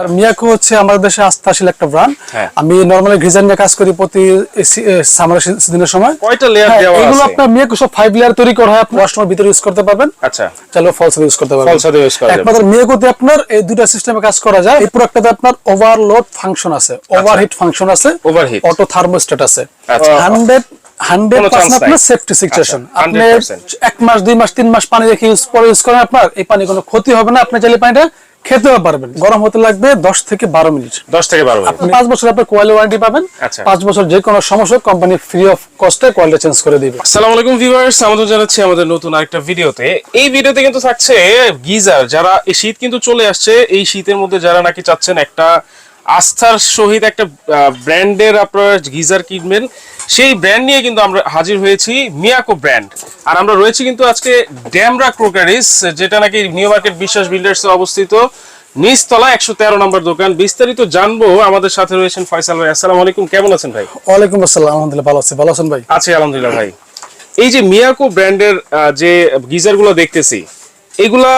আর মিয়াকো হচ্ছে আমাদের দেশে আস্থাশীল একটা ব্র্যান্ড। আমি নরমালি ডিজাইন নিয়ে কাজ করি প্রতি সামার সিজনের সময়। কয়টা লেয়ার হ্যাঁ, দেওয়া এগুলো আছে? আপনার মিয়াকো সব ফাইভ লেয়ার তৈরি করা হয় আপনি ওয়াশরুমের ভিতরে ইউজ করতে পারবেন। আচ্ছা। চাইলে ফলস ইউজ করতে পারবেন। Use করা একমাত্র মিয়াকোতে আপনার এই দুটা সিস্টেমে কাজ করা যায়। এই প্রোডাক্টটাতে আপনার ওভারলোড ফাংশন আছে। ওভারহিট ফাংশন আছে। Overheat। অটো থার্মোস্ট্যাট আছে। আচ্ছা। হান্ড্রেড হান্ড্রেড কোনো chance পার্সেন্ট আপনার সেফটি সিচুয়েশন আচ্ছা, আপনি 100% এক মাস দুই মাস তিন মাস পানি রেখে ইউজ পরে ইউজ করেন আপনার এই পানি কোনো ক্ষতি হবে না। আপনি চাইলে পানিটা খেতেও পারবেন গরম হতে লাগবে দশ থেকে বারো মিনিট। দশ থেকে বারো আপনি পাঁচ বছর আপনার কোয়ালিটি ওয়ারেন্টি পাবেন। আচ্ছা। পাঁচ বছর যে কোনো সমস্যা কোম্পানি ফ্রি অফ কস্টে কোয়ালিটি চেঞ্জ করে দিবে। আসসালামু আলাইকুম ভিউয়ার্স আমাদের জানাচ্ছি আমাদের নতুন আরেকটা ভিডিওতে। এই ভিডিওতে কিন্তু থাকছে গিজার। যারা এই শীত কিন্তু চলে আসছে এই শীতের মধ্যে যারা নাকি চাচ্ছেন একটা আস্থার সহিত একটা ব্র্যান্ডের আপনারা গিজার কিনবেন সেই ব্র্যান্ড নিয়ে কিন্তু আমরা হাজির হয়েছি মিয়াকো ব্র্যান্ড আর আমরা রয়েছি কিন্তু আজকে ড্যামরা ক্রোকারিস যেটা নাকি নিউ মার্কেট বিশ্বাস বিল্ডার্স অবস্থিত। নিচতলা একশো তেরো নম্বর দোকান। বিস্তারিত জানব আমাদের সাথে রয়েছেন ফয়সাল ভাই। আসসালামু আলাইকুম কেমন আছেন ভাই? ওয়ালাইকুম আসসালাম আলহামদুলিল্লাহ ভালো আছি। ভালো আছেন ভাই? আছি আলহামদুলিল্লাহ ভাই। এই যে মিয়াকো ব্র্যান্ডের যে গিজারগুলো দেখতেছি এগুলা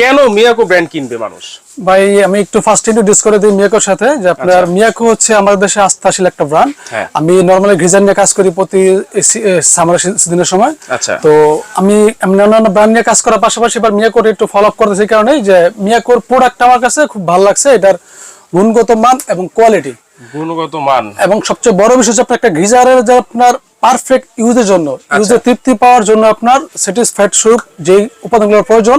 কেন মিয়াকো ব্র্যান্ড কিনবে মানুষ? ভাই আমি একটু ফার্স্ট ইন্ট্রোডিউস করে দিই মিয়াকোর সাথে যে আপনার মিয়াকো হচ্ছে আমাদের দেশে আস্থাশীল একটা ব্র্যান্ড। আমি নরমালি ডিজাইন নিয়ে কাজ করি প্রতি সামার সিজনের সময়। আচ্ছা। তো আমি অন্যান্য ব্র্যান্ড নিয়ে কাজ করার পাশাপাশি এবার মিয়াকোর একটু ফলো আপ করতেছি এই কারণে যে মিয়াকোর প্রোডাক্ট আমার কাছে খুব ভালো লাগছে। এটার গুণগত মান এবং কোয়ালিটি গুণগত মান। এবং সবচেয়ে বড় বিষয় হচ্ছে আপনার একটা গিজারের যে আপনার পারফেক্ট ইউজের জন্য আচ্ছা। ইউজের তৃপ্তি পাওয়ার জন্য আপনার স্যাটিসফাইড স্বরূপ যে উপাদানগুলোর প্রয়োজন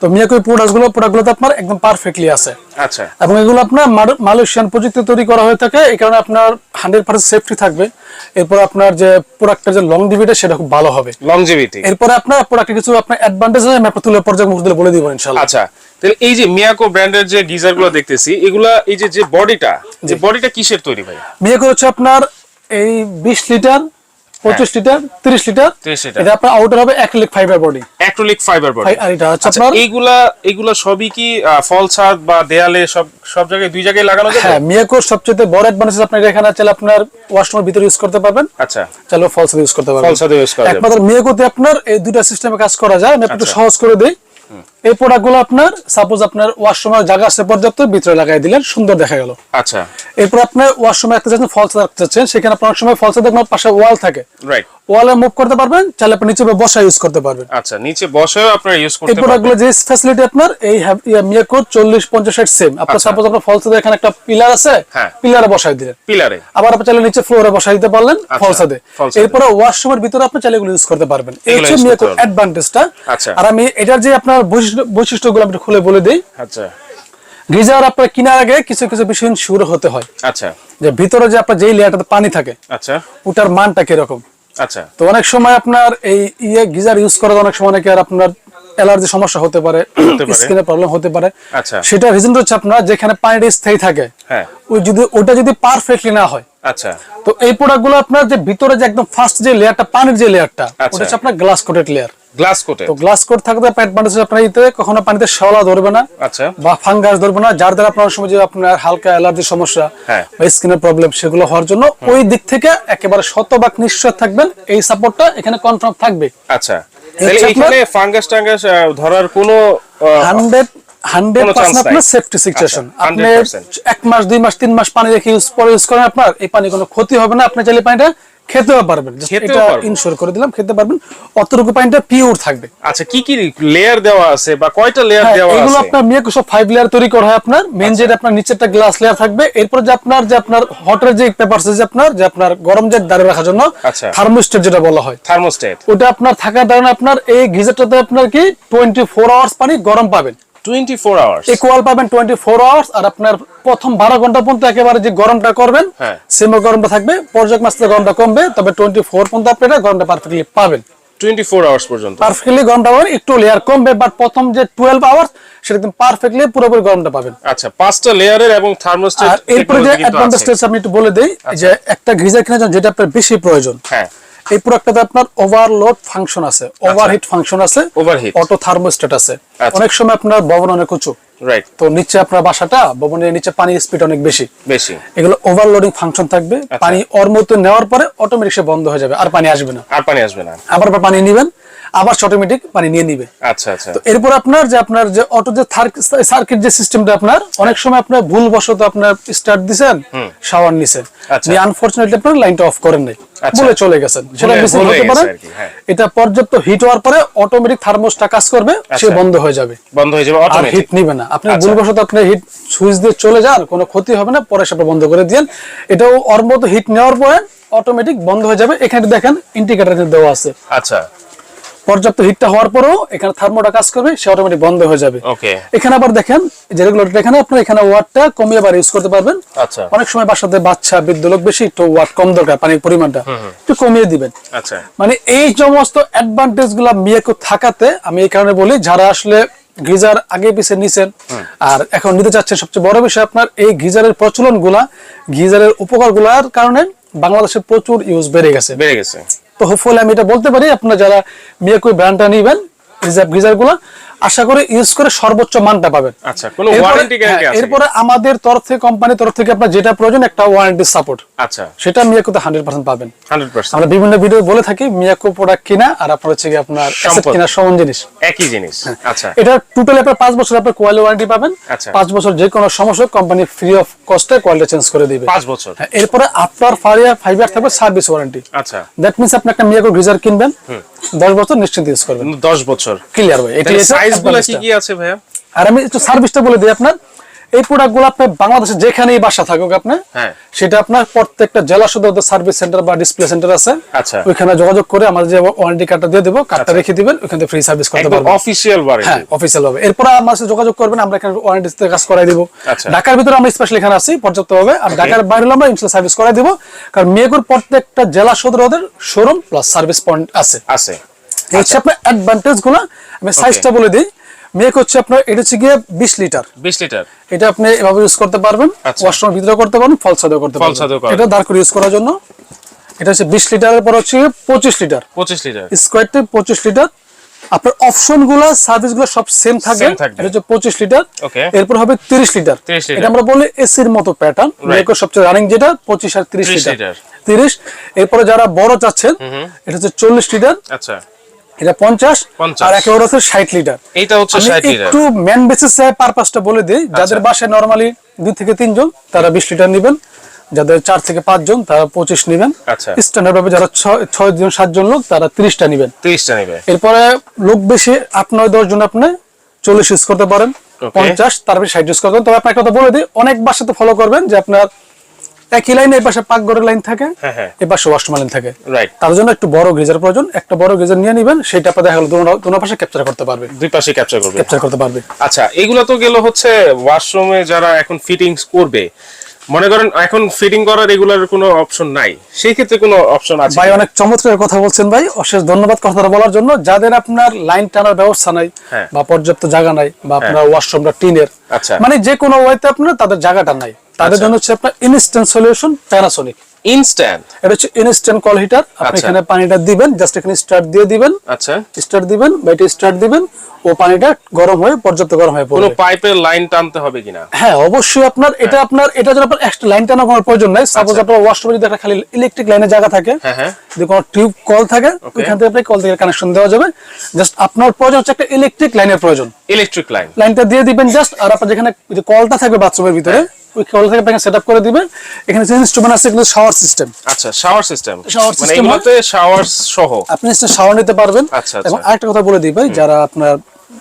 তো মিয়াকোই প্রোডাক্টগুলো প্রোডাক্ট গুলোতে আপনার একদম পারফেক্টলি আছে। আচ্ছা। এবং এগুলো আপনার মালয়েশিয়ান প্রযুক্তি তৈরি করা হয়ে থাকে এই কারণে আপনার হান্ড্রেড পার্সেন্ট সেফটি থাকবে। এরপর আপনার যে প্রোডাক্টের যে লং ডিভিটা সেটা খুব ভালো হবে। লংজিভিটি এরপরে আপনার প্রোডাক্টের কিছু আপনার অ্যাডভান্টেজ আছে আমি তুলে পর্যায়ে মুহূর্তে বলে দিব ইনশাল্লাহ আচ্ছা তাহলে এই যে মিয়াকো ব্র্যান্ডের যে গিজারগুলো দেখতেছি এগুলা এই যে যে বডিটা যে বডিটা কিসের তৈরি ভাই? মিয়াকো হচ্ছে আপনার এই বিশ লিটার পঁচিশ লিটার তিরিশ লিটার। 30 লিটার। এটা আপনার আউটার হবে acrylic fibre body acrylic fibre body আর এটা হচ্ছে আচ্ছা আপনার এইগুলা এগুলা সবই কি ফল ছাদ বা দেয়ালে সব সব জায়গায় দুই জায়গায় লাগানো যাবে? হ্যাঁ মিয়াকোর সবচেয়ে বড় অ্যাডভান্টেজ আপনার এখানে চাইলে আপনার ওয়াশরুমের ভিতরে ইউজ করতে পারবেন। আচ্ছা। চাইলে ফলস ইউজ করতে পারবেন। ফল ছাদে ইউজ করা যাবে একমাত্র মিয়াকোতে আপনার এই দুটা সিস্টেমে কাজ করা যায়। আমি একটু আচ্ছা। সহজ করে দিই। এই প্রোডাক্ট আপনার সাপোজ আপনার ওয়াশরুমের জায়গা আছে পর্যাপ্ত ভিতরে লাগাই দিলেন সুন্দর দেখা গেল। আচ্ছা। এরপর আপনার ওয়াশরুমে রাখতে চাচ্ছেন ফলস রাখতে চাচ্ছেন সেখানে আপনার অনেক সময় ফলস দেখবেন পাশে ওয়াল থাকে। রাইট ওয়ালে মুভ করতে পারবেন চাইলে আপনি নিচে বসা ইউজ করতে পারবেন। আচ্ছা নিচে বসেও আপনারা ইউজ এই করতে পারবেন। গুলো যে ফ্যাসিলিটি আপনার এই মিয়াকো চল্লিশ পঞ্চাশ ষাট সেম আপনার আচ্ছা। সাপোজ আপনার ফলস এখানে একটা পিলার আছে হ্যাঁ। পিলারে বসাই দিলেন। পিলারে আবার আপনি চাইলে নিচে ফ্লোরে বসাই দিতে পারলেন আচ্ছা, ফলসাদে। এরপরে ওয়াশরুমের ভিতরে আপনি চাইলে এগুলো ইউজ করতে পারবেন। এই হচ্ছে করতে মিয়াকো অ্যাডভান্টেজটা আচ্ছা। আর আমি এটার যে আপনার বৈশিষ্ট্য বৈশিষ্ট্যগুলো আপনি খুলে বলে দিই। আচ্ছা। গিজার আপনার কেনার আগে কিছু কিছু বিষয় শিওর হতে হয়। আচ্ছা। যে ভিতরে যে আপনার যেই লেয়ারটাতে পানি থাকে আচ্ছা। ওটার মানটা কীরকম? আচ্ছা। তো অনেক সময় আপনার এই ইয়ে গিজার ইউজ করার অনেক সময় অনেকে আর আপনার অ্যালার্জি সমস্যা হতে পারে। স্কিনের প্রবলেম হতে পারে। আচ্ছা। সেটা রিজন হচ্ছে আপনার যেখানে পানিটা স্থায়ী থাকে হ্যাঁ। ওই যদি ওটা যদি পারফেক্টলি না হয় আচ্ছা। তো এই প্রোডাক্টগুলো আপনার যে ভিতরে যে একদম ফার্স্ট যে লেয়ারটা পানির যে লেয়ারটা আচ্ছা। ওটা হচ্ছে আপনার গ্লাস কোটেড লেয়ার গ্লাস কোটে? তো গ্লাস কোট থাকলে আপনার অ্যাডভান্টেজ আপনার ইতে কখনো পানিতে শ্যাওলা ধরবে না আচ্ছা। বা ফাঙ্গাস ধরবে না যার দ্বারা আপনার সময় যে আপনার হালকা অ্যালার্জির সমস্যা হ্যাঁ। বা স্কিনের প্রবলেম সেগুলো হওয়ার জন্য ওই দিক থেকে একেবারে শতভাগ নিশ্চয় থাকবেন। এই সাপোর্টটা এখানে কনফার্ম থাকবে। আচ্ছা। তাহলে এখানে ফাঙ্গাস টাঙ্গাস ধরার কোনো আহ, হান্ড্রেড হান্ড্রেড কোনো পার্সেন্ট chance আপনার সেফটি সিচুয়েশন আচ্ছা, আপনি এক মাস দুই মাস তিন মাস পানি রেখে ইউজ পরে ইউজ করেন আপনার এই পানি কোনো ক্ষতি হবে না। আপনি চাইলে পানিটা খেতেও পারবেন। এটা। ইনশোর করে দিলাম খেতে পারবেন। অতটুকু পানিটা পিওর থাকবে। আচ্ছা কি কি লেয়ার দেওয়া আছে বা কয়টা লেয়ার হ্যাঁ, দেওয়া এগুলো আপনার ফাইভ লেয়ার তৈরি করা হয় আপনার। মেন যেটা আপনার নিচেরটা গ্লাস লেয়ার থাকবে। এরপর যে আপনার যে আপনার হটের যে পেপার যে আপনার যে আপনার গরম যে দাঁড়িয়ে রাখার জন্য আচ্ছা। থার্মোস্টেট যেটা বলা হয়। থার্মোস্টেট ওটা আপনার থাকার কারণে আপনার এই গিজারটাতে আপনার কি টোয়েন্টি ফোর আওয়ার্স পানি গরম পাবেন। 24 আওয়ার্স ইকুয়াল পাবেন টোয়েন্টি ফোর আওয়ার্স আর আপনার প্রথম বারো ঘণ্টা পর্যন্ত একেবারে যে গরমটা করবেন হ্যাঁ। সেম গরমটা থাকবে পর্যায়ক মাসে গরমটা কমবে তবে টোয়েন্টি ফোর পর্যন্ত আপনি এটা গরমটা পারফেক্টলি পাবেন। 24 আওয়ার্স পর্যন্ত। পারফেক্টলি গরমটা পাবেন একটু লেয়ার কমবে বাট প্রথম যে টুয়েলভ আওয়ার্স সেটা একদম পারফেক্টলি পুরোপুরি গরমটা পাবেন। আচ্ছা পাঁচটা লেয়ারের এবং থার্মোস্টেট এরপরে যে অ্যাডভান্টেজটা আমি একটু বলে দেই যে একটা গিজার কেনার জন্য যেটা আপনার বেশি প্রয়োজন হ্যাঁ। এই প্রোডাক্টটাতে আপনার ওভারলোড ফাংশন আছে ওভারহিট ফাংশন আছে ওভারহিট অটো থার্মোস্ট্যাট আছে। আচ্ছা। অনেক সময় আপনার ভবন অনেক উঁচু। রাইট তো নিচে আপনার বাসাটা ভবনের নিচে পানি স্পিড অনেক বেশি। বেশি। এগুলো ওভারলোডিং ফাংশন থাকবে। আচ্ছা। পানি ওর মধ্যে নেওয়ার পরে অটোমেটিক সে বন্ধ হয়ে যাবে আর পানি আসবে না। আর পানি আসবে না। আবার পানি নিবেন আবার অটোমেটিক পানি নিয়ে নিবে। আচ্ছা আচ্ছা। তো এরপর আপনার যে আপনার যে অটো যে সার্কিট যে সিস্টেমটা আপনার অনেক সময় আপনার ভুল বশত আপনার স্টার্ট দিছেন শাওয়ার নিছেন। আচ্ছা। নিয়ে আনফরচুনেটলি আপনার লাইনটা অফ করেন নাই। আচ্ছা। বলে চলে গেছেন। সেটা ভুলে- হতে পারে। হ্যাঁ। এটা পর্যাপ্ত হিট হওয়ার পরে অটোমেটিক থার্মোসটা কাজ করবে সে আচ্ছা। বন্ধ হয়ে যাবে। বন্ধ হয়ে যাবে অটোমেটিক হিট নিবে না। আপনি আচ্ছা। ভুলবশত আপনি হিট সুইচ দিয়ে চলে যান কোনো ক্ষতি হবে না পরে সেটা বন্ধ করে দিয়েন। এটাও ওর মতো হিট নেওয়ার পরে অটোমেটিক বন্ধ হয়ে যাবে। এখানে দেখেন ইন্ডিকেটর দেওয়া আছে। আচ্ছা। পর্যাপ্ত হিটটা হওয়ার পরেও এখানে থার্মোটা কাজ করবে সে অটোমেটিক বন্ধ হয়ে যাবে। এখানে আবার দেখেন যে রেগুলেটর এখানে আপনার এখানে ওয়াটটা কমিয়ে আবার ইউজ করতে পারবেন। আচ্ছা। অনেক সময় বাসাতে বাচ্চা বৃদ্ধ লোক বেশি একটু ওয়াট কম দরকার পানির পরিমাণটা। একটু কমিয়ে দিবেন। আচ্ছা। মানে এই সমস্ত অ্যাডভান্টেজগুলা মিয়াকো থাকাতে আমি এই কারণে বলি যারা আসলে গিজার আগে পিছে নিছেন আর এখন নিতে চাচ্ছেন সবচেয়ে বড় বিষয় আপনার এই গিজারের প্রচলনগুলা গিজারের উপকারগুলার কারণে বাংলাদেশে প্রচুর ইউজ বেড়ে গেছে। বেড়ে গেছে। তো হোপফুলি আমি এটা বলতে পারি। আপনারা যারা মিয়াকুই ব্র্যান্ডটা নিবেন রিজার্ভ গিজারগুলা আশা করে ইউজ করে সর্বোচ্চ মানটা পাবেন। আচ্ছা কোনো এরপরে- ওয়ারেন্টি গ্যারান্টি হ্যাঁ, আছে? এরপরে আমাদের তরফ থেকে কোম্পানির তরফ থেকে আপনার যেটা প্রয়োজন একটা ওয়ারেন্টি সাপোর্ট আচ্ছা। সেটা মিয়াকোতে হান্ড্রেড পার্সেন্ট পাবেন। 100% আমরা বিভিন্ন ভিডিও বলে থাকি মিয়াকো প্রোডাক্ট কিনা আর আপনার হচ্ছে আপনার অ্যাসেট কিনা সমান জিনিস। একই জিনিস। আচ্ছা। এটা টোটাল আপনার পাঁচ বছর আপনার কোয়ালিটি ওয়ারেন্টি পাবেন। আচ্ছা। পাঁচ বছর যে কোনো সমস্যা কোম্পানি ফ্রি অফ কস্টে কোয়ালিটি চেঞ্জ করে দিবে। পাঁচ বছর। হ্যাঁ, এরপরে আপনার ফাইভ ইয়ার থাকবে সার্ভিস ওয়ারেন্টি আচ্ছা। দ্যাট মিনস আপনি একটা মিয়াকো গিজার কিনবেন। দশ বছর নিশ্চিন্ত ইউজ করবেন। দশ বছর। ক্লিয়ার ভাই এটি কি কি আছে ভাইয়া? আর আমি একটু সার্ভিসটা বলে দিই আপনার। এই প্রোডাক্টগুলো আপনি বাংলাদেশে যেখানেই বাসা থাকুক আপনি হ্যাঁ। সেটা আপনার প্রত্যেকটা জেলা সদর সার্ভিস সেন্টার বা ডিসপ্লে সেন্টার আছে। আচ্ছা। ওইখানে যোগাযোগ করে আমাদের যে ওয়ারেন্টি কার্ডটা দিয়ে দেবো কার্ডটা রেখে দিবেন ওইখান থেকে ফ্রি সার্ভিস করতে পারবেন। অফিসিয়াল হ্যাঁ অফিসিয়াল হবে। এরপর আমার সাথে যোগাযোগ করবেন আমরা এখানে ওয়ারেন্টিতে কাজ করাই দিব। আচ্ছা। ঢাকার ভিতরে আমরা স্পেশাল এখানে আছি পর্যাপ্ত হবে আর ঢাকার বাইরে আমরা ইনস্টল সার্ভিস করাই দিব। কারণ মেয়েগুর প্রত্যেকটা জেলা সদর ওদের শোরুম প্লাস সার্ভিস পয়েন্ট আছে। আছে। এই হচ্ছে আপনার অ্যাডভান্টেজগুলো। আমি সাইজটা বলে দিই। মেক হচ্ছে আপনার এটা হচ্ছে গিয়ে বিশ লিটার। 20 লিটার। এটা আপনি এভাবে ইউজ করতে পারবেন আচ্ছা। ওয়াশরুমের ভিতরে করতে পারবেন ফল ছাদেও করতে পারবেন। এটা দাঁড় করে ইউজ করার জন্য। এটা হচ্ছে বিশ লিটারের পর হচ্ছে পঁচিশ লিটার। 25 লিটার। স্কোয়ারটি পঁচিশ লিটার। আপনার অপশনগুলো সার্ভিসগুলো সব সেম থাকবে। এটা হচ্ছে পঁচিশ লিটার। এরপর হবে তিরিশ লিটার। এটা আমরা বলি এসির মতো প্যাটার্ন সবচেয়ে রানিং যেটা পঁচিশ আর তিরিশ লিটার। লিটার। তিরিশ। এরপরে যারা বড় চাচ্ছেন এটা হচ্ছে চল্লিশ লিটার। আচ্ছা। এটা পঞ্চাশ 50 আর একেবারে হচ্ছে ষাট লিটার। এইটা হচ্ছে 60 লিটার। একটু ম্যান বেসিস পারপাসটা বলে দিই। যাদের বাসায় নরমালি দুই থেকে তিনজন তারা বিশ লিটার নেবেন। যাদের চার থেকে পাঁচজন তারা পঁচিশ নেবেন। আচ্ছা। স্ট্যান্ডার্ড ভাবে যারা ছয় জন সাতজন লোক তারা তিরিশটা নেবেন। 30 টা এরপরে লোক বেশি আট নয় দশ জন আপনি চল্লিশ ইউজ করতে পারেন। পঞ্চাশ তারপরে ষাট ইউজ করবেন তবে আপনার কথা বলে দিই অনেক বাসাতে ফলো করবেন যে আপনার একই লাইনে এই পাশে পাকঘরের লাইন থাকে হ্যাঁ, হ্যাঁ। এই পাশে ওয়াশরুম লাইন থাকে। রাইট তার জন্য একটু বড় গ্রিজার প্রয়োজন একটা বড় গ্রিজার নিয়ে নেবেন সেটা আপনার দেখা গেলো দুনো- দুনো পাশে ক্যাপচার করতে পারবে। দুই পাশে ক্যাপচার করবে। ক্যাপচার করতে পারবে। আচ্ছা এগুলো তো গেল হচ্ছে ওয়াশরুমে যারা এখন ফিটিংস করবে। মনে করেন এখন ফিটিং করার রেগুলার কোনো অপশন নাই। সেই ক্ষেত্রে কোনো অপশন আছে? ভাই অনেক চমৎকার কথা বলছেন ভাই। অশেষ ধন্যবাদ কথাটা বলার জন্য। যাদের আপনার লাইন টানার ব্যবস্থা নাই হ্যাঁ। বা পর্যাপ্ত জায়গা নাই বা আপনার ওয়াশরুমটা টিনের আচ্ছা। মানে যে কোনো ওয়েতে আপনার তাদের জায়গাটা নাই। তাদের আচ্ছা। জন্য হচ্ছে আপনার ইনস্ট্যান্ট সলিউশন প্যানাসোনিক ইনস্ট্যান্ট এটা হচ্ছে ইনস্ট্যান্ট কল হিটার আপনি আচ্ছা। এখানে পানিটা দিবেন জাস্ট এখানে স্টার্ট দিয়ে দিবেন। আচ্ছা। স্টার্ট দিবেন বা স্টার্ট দিবেন ও পানিটা গরম হয়ে পর্যাপ্ত গরম হয়ে কোনো পাইপের লাইন টানতে হবে কিনা? হ্যাঁ অবশ্যই আপনার এটা আপনার এটা জন্য আপনার এক্সট্রা লাইন টানার কোনো প্রয়োজন নাই। সাপোজ। আপনার ওয়াশরুমে যদি একটা খালি ইলেকট্রিক লাইনের জায়গা থাকে হ্যাঁ হ্যাঁ। যদি কোনো টিউব কল থাকে ওইখান থেকে আপনি কল থেকে কানেকশন দেওয়া যাবে। জাস্ট আপনার প্রয়োজন হচ্ছে একটা ইলেকট্রিক লাইনের প্রয়োজন। ইলেকট্রিক লাইন লাইনটা দিয়ে দিবেন জাস্ট আর আপনার যেখানে যে কলটা থাকবে বাথরুমের ভিতরে কল থেকে করে দিবেন এখানে যে ইনস্ট্রুমেন্ট আছে এগুলো শাওয়ার সিস্টেম আচ্ছা শাওয়ার সিস্টেম মানে এগুলোতে শাওয়ার সহ। আপনি শাওয়ার নিতে পারবেন। আচ্ছা, আচ্ছা। এবং আরেকটা কথা বলে দিই ভাই যারা আপনার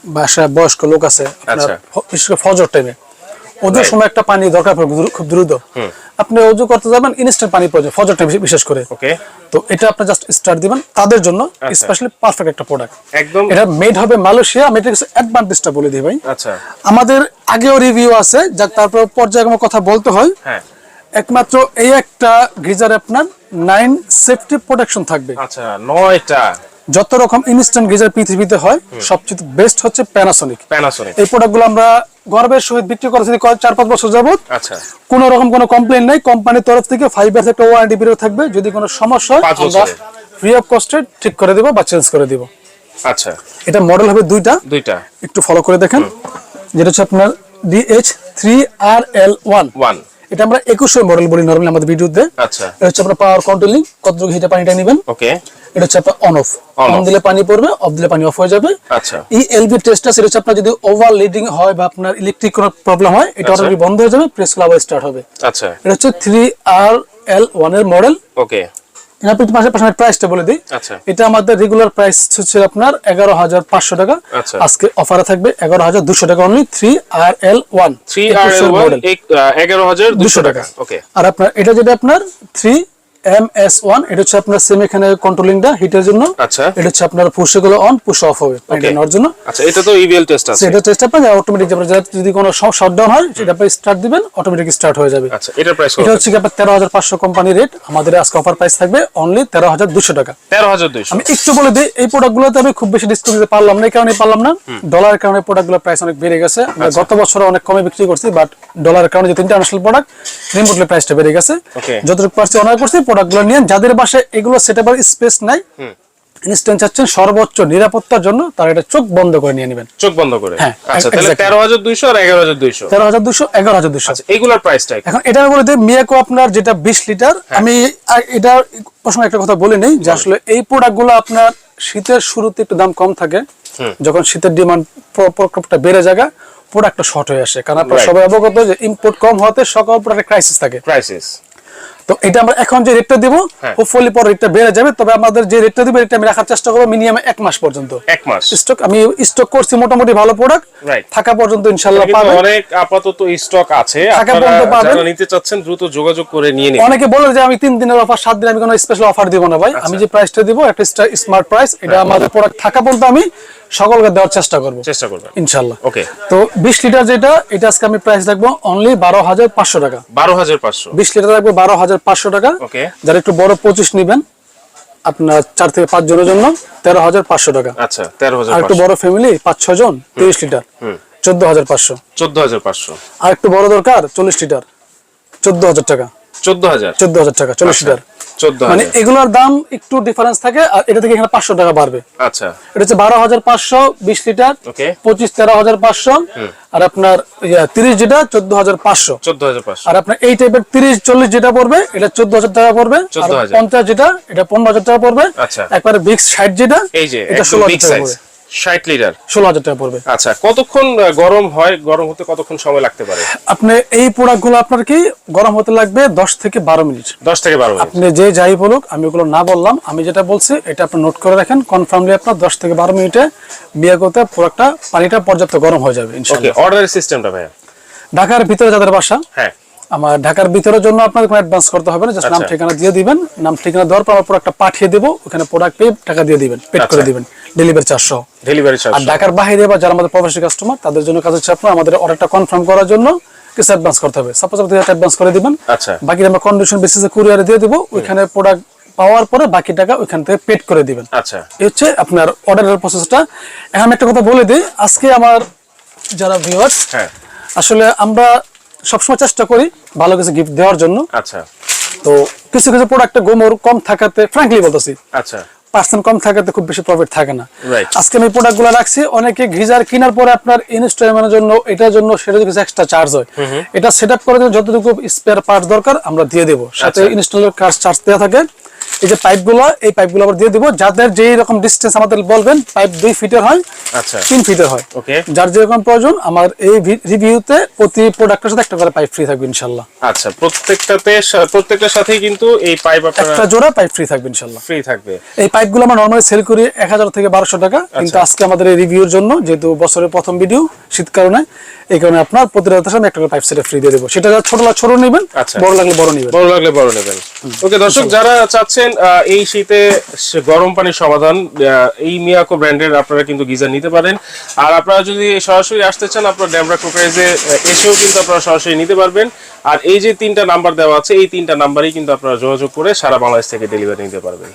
বাসায় বয়স্ক লোক আছে আপনার আচ্ছা। বিশেষ করে ফজর টাইমে ওদের. সময় একটা পানি দরকার পড়বে খুব দ্রুত। আপনি অজু করতে যাবেন ইনস্ট্যান্ট পানি প্রয়োজন ফজর টাইমে বিশেষ করে। ওকে তো এটা আপনি জাস্ট স্টার্ট দিবেন তাদের জন্য আচ্ছা। স্পেশালি পারফেক্ট একটা প্রোডাক্ট একদম। এটা মেড হবে মালয়েশিয়া আমি এটা কিছু অ্যাডভান্টেজটা বলে দিই ভাই। আচ্ছা। আমাদের আগেও রিভিউ আছে যাক তারপর পর্যায়ক্রমে কথা বলতে হয়। হ্যাঁ। একমাত্র এই একটা গিজার আপনার নাইন সেফটি প্রোটেকশন থাকবে। আচ্ছা নয়টা। যত রকম ইনস্ট্যান্ট গিজার পৃথিবীতে হয় সবচেয়ে বেস্ট হচ্ছে প্যানাসোনিক প্যানাসোনিক এই প্রোডাক্টগুলো আমরা গর্বের সহিত বিক্রি করেছি চার পাঁচ বছর যাবত আচ্ছা। কোন রকম কোনো কমপ্লেন নাই কোম্পানির তরফ থেকে ফাইভ ইয়ার্স একটা ওয়ারেন্টি পিরিয়ড থাকবে যদি কোনো সমস্যা হয় আমরা ফ্রি অফ কস্টে ঠিক করে দিব বা চেঞ্জ করে দিব। আচ্ছা। এটা মডেল হবে দুইটা। দুইটা। একটু ফলো করে দেখেন। যেটা হচ্ছে আপনার DH three R L one one এটা আমরা একুশে মডেল বলি নর্মালি আমাদের ভিডিওতে আচ্ছা। এটা হচ্ছে আপনার পাওয়ার কন্ট্রোলিং কতটুকু হিটে পানিটা নেবেন। ওকে এটা হচ্ছে আপনার অন অফ অন দিলে পানি পড়বে অফ দিলে পানি অফ হয়ে যাবে। আচ্ছা। এই এলবি টেস্টটা সেটা হচ্ছে আপনার যদি ওভার লিডিং হয় বা আপনার ইলেকট্রিক কোনো প্রবলেম হয় এটা আচ্ছা। অটোমেটিক বন্ধ হয়ে যাবে প্রেসগুলো আবার স্টার্ট হবে। আচ্ছা। এটা হচ্ছে থ্রি আর এল ওয়ানের মডেল ওকে। প্রাইসটা বলে দিই। আচ্ছা। এটা আমাদের রেগুলার প্রাইস হচ্ছে আপনার এগারো হাজার পাঁচশো টাকা। আচ্ছা। আজকে অফারে থাকবে এগারো হাজার দুশো টাকা only three R L one three আর এগারো হাজার দুশো টাকা। টাকা। ওকে। আর আপনার এটা যেটা আপনার থ্রি এম এস ওয়ান এটা হচ্ছে আপনার সেম এখানে কন্ট্রোলিংটা হিটের জন্য। আচ্ছা। এটা হচ্ছে আপনার পুষে গুলো অন পুশ অফ হবে পানিটা নেওয়ার জন্য। আচ্ছা এটা তো ইবিএল টেস্ট আছে। সেটা চেষ্টা পাবেন অটোমেটিক যাবে যদি কোনো শটডাউন হয় সেটা আপনি স্টার্ট দিবেন অটোমেটিক স্টার্ট হয়ে যাবে। আচ্ছা এটার প্রাইস এটা হচ্ছে আপনার তেরো হাজার পাঁচশো কোম্পানি রেট আমাদের আজকে অফার প্রাইস থাকবে অনলি তেরো হাজার দুশো টাকা। তেরো হাজার দুইশো। আমি একটু বলে দিই এই প্রোডাক্টগুলোতে আমি খুব বেশি ডিসকাউন্ট দিতে পারলাম না এই কারণে পারলাম না। ডলারের কারণে প্রোডাক্টগুলোর প্রাইস অনেক বেড়ে গেছে। আমরা আচ্ছা। গত বছর অনেক কমে বিক্রি করছি বাট ডলারের কারণে যেহেতু ইন্টারন্যাশনাল প্রোডাক্ট রিমোটলি প্রাইসটা বেড়ে গেছে। যতটুকু পারছি অনার করছি প্রোডাক্টগুলো নিয়ে যাদের বাসায় এগুলো সেটাবার স্পেস নাই চাচ্ছেন সর্বোচ্চ নিরাপত্তার জন্য তারা এটা চোখ বন্ধ করে নিয়ে নেবেন। চোখ বন্ধ করে? হ্যাঁ, আচ্ছা তাহলে আর দুশো আচ্ছা প্রাইসটা এখন এটা বলে দিই মিয়াকো আপনার যেটা বিশ লিটার আমি আর এটা প্রসঙ্গে একটা কথা বলে নেই যে আসলে এই প্রোডাক্টগুলো আপনার শীতের শুরুতে একটু দাম কম থাকে যখন শীতের ডিমান্ড প্রকোপটা বেড়ে যায় প্রোডাক্টটা শর্ট হয়ে আসে। কারণ আপনার সবাই অবগত যে ইম্পোর্ট কম হওয়াতে সকল প্রোডাক্টের ক্রাইসিস থাকে। প্রাইসেস তো এটা আমরা এখন যে রেটটা দিব হ্যাঁ। হোপফুলি পরে রেটটা বেড়ে যাবে। তবে আমাদের যে রেটটা দিব এটা আমি রাখার চেষ্টা করব মিনিমাম এক মাস পর্যন্ত। এক মাস। স্টক আমি স্টক করছি মোটামুটি ভালো প্রোডাক্ট. থাকা পর্যন্ত ইনশাল্লাহ পাবেন। অনেক আপাতত স্টক আছে। আপনারা পর্যন্ত পাবেন। নিতে চাচ্ছেন দ্রুত যোগাযোগ করে নিয়ে নিন। অনেকে বলে যে আমি তিন দিনের অফার সাত দিন আমি কোনো স্পেশাল অফার দিব না ভাই। আচ্ছা। আমি যে প্রাইসটা দিব একটা স্মার্ট প্রাইস এটা আমাদের প্রোডাক্ট থাকা পর্যন্ত আমি সকলকে দেওয়ার চেষ্টা করব। চেষ্টা করবেন। ইনশাল্লাহ। ওকে তো বিশ লিটার যেটা এটা আজকে আমি প্রাইস রাখব অনলি বারো হাজার পাঁচশো টাকা। বারো হাজার পাঁচশো। বিশ লিটার রাখব বারো হাজার পাঁচশো টাকা। যারা একটু বড় পঁচিশ নিবেন আপনার চার থেকে পাঁচ জনের জন্য তেরো হাজার পাঁচশো টাকা। আচ্ছা তেরো হাজার আর একটু বড় ফ্যামিলি পাঁচ ছয় জন তিরিশ লিটার চোদ্দ হাজার পাঁচশো। চোদ্দ হাজার পাঁচশো। আর একটু বড় দরকার চল্লিশ লিটার চোদ্দ হাজার টাকা। চোদ্দ হাজার। চোদ্দ হাজার টাকা চল্লিশ লিটার মানে এগুলোর দাম একটু ডিফারেন্স থাকে আর এটা থেকে এখানে পাঁচশো টাকা বাড়বে। আচ্ছা। এটা হচ্ছে বারো হাজার পাঁচশো বিশ লিটার পঁচিশ তেরো হাজার পাঁচশো আর আপনার তিরিশ যেটা চোদ্দ হাজার পাঁচশো। চোদ্দ হাজার আর আপনার এই টাইপের তিরিশ চল্লিশ যেটা পড়বে এটা চোদ্দ হাজার টাকা পড়বে। পঞ্চাশ যেটা এটা পনেরো হাজার টাকা পড়বে। আচ্ছা। একবারে বিক্স ষাট যেটা এটা ষোলো হাজার টাকা পড়বে। ষাট লিটার? ষোলো হাজার টাকা পড়বে। আচ্ছা কতক্ষণ গরম হয়? গরম হতে কতক্ষণ সময় লাগতে পারে? আপনি এই প্রোডাক্টগুলো আপনার কি গরম হতে লাগবে দশ থেকে বারো মিনিট। দশ থেকে বারো মিনিট। আপনি যে যাই বলুক আমি ওগুলো না বললাম আমি যেটা বলছি এটা আপনি নোট করে রাখেন কনফার্মলি আপনার দশ থেকে বারো মিনিটে বিয়ে করতে প্রোডাক্টটা পানিটা পর্যাপ্ত গরম হয়ে যাবে অর্ডারের সিস্টেমটা ভাইয়া। ঢাকার ভিতরে যাদের বাসা হ্যাঁ। আমার ঢাকার ভিতরের জন্য আপনাদের কোনো অ্যাডভান্স করতে হবে না জাস্ট নাম আচ্ছা। ঠিকানা দিয়ে দিবেন নাম ঠিকানা দেওয়ার পর আমার প্রোডাক্টটা পাঠিয়ে দেবো ওখানে প্রোডাক্ট পেয়ে টাকা দিয়ে দিবেন পেড করে আচ্ছা। দিবেন ডেলিভারি সহ। ডেলিভারি চার্জ আর ঢাকার বাইরে বা যারা আমাদের প্রবাসী কাস্টমার তাদের জন্য কাজ হচ্ছে আপনার আমাদের অর্ডারটা কনফার্ম করার জন্য কিছু অ্যাডভান্স করতে হবে। সাপোজ আপনি অ্যাডভান্স করে দিবেন আচ্ছা। বাকি আমরা কন্ডিশন বেসিসে কুরিয়ারে দিয়ে দেবো ওইখানে প্রোডাক্ট পাওয়ার পরে বাকি টাকা ওইখান থেকে পেড করে দিবেন। আচ্ছা। এই হচ্ছে আপনার অর্ডারের প্রসেসটা এখন একটা কথা বলে দিই আজকে আমার যারা ভিউয়ার্স হ্যাঁ। আসলে আমরা সবসময় চেষ্টা করি ভালো কিছু গিফট দেওয়ার জন্য। আচ্ছা। তো কিছু কিছু প্রোডাক্টে গোমর কম থাকাতে ফ্র্যাঙ্কলি বলতেছি আচ্ছা। পার্সেন্ট কম থাকাতে খুব বেশি প্রফিট থাকে না। আজকে আমি প্রোডাক্টগুলো রাখছি অনেকে গিজার কেনার পরে আপনার ইনস্টলমেন্টের জন্য এটার জন্য সেটা কিছু এক্সট্রা চার্জ হয়। এটা সেট আপ করার জন্য যতটুকু স্পেয়ার পার্টস দরকার আমরা দিয়ে দেবো। সাথে আচ্ছা। ইনস্টলের কাজ চার্জ দেওয়া থাকে। এই যে পাইপগুলো এই পাইপগুলো আবার দিয়ে দেবো। যাদের যেই রকম ডিস্টেন্স আমাদের বলবেন পাইপ দুই ফিটের হয় আচ্ছা। তিন ফিটের হয়। ওকে। যার যেরকম প্রয়োজন আমার এই রিভিউতে প্রতি প্রোডাক্টের সাথে একটা করে পাইপ ফ্রি থাকবে ইনশাল্লাহ। আচ্ছা প্রত্যেকটাতে প্রত্যেকটার সাথেই কিন্তু এই পাইপ আপনারা একটা জোড়া পাইপ ফ্রি থাকবে ইনশাল্লাহ। ফ্রি থাকবে। এই পাইপগুলো আমরা নর্মালি সেল করি এক হাজার থেকে বারোশো টাকা আচ্ছা। কিন্তু আজকে আমাদের এই রিভিউর জন্য যেহেতু বছরের প্রথম ভিডিও শীত কারণে এই কারণে আপনার প্রতিটা সামনে একটা করে পাইপ সেট ফ্রি দিয়ে দেবো। সেটা ছোট লাগলে ছোট নেবেন আচ্ছা। বড় লাগলে বড় নেবেন। বড় লাগলে বড় নেবেন। ওকে দর্শক যারা চাচ্ছেন আহ, এই শীতে গরম পানির সমাধান এই মিয়াকো ব্র্যান্ডের আপনারা কিন্তু গিজার নিতে পারেন। আর আপনারা যদি সরাসরি আসতে চান আপনারা ড্যামরা কোকাইজে এসেও কিন্তু আপনারা সরাসরি নিতে পারবেন। আর এই যে তিনটা নাম্বার দেওয়া আছে এই তিনটা নাম্বারেই কিন্তু আপনারা যোগাযোগ করে সারা বাংলাদেশ থেকে ডেলিভারি নিতে পারবেন।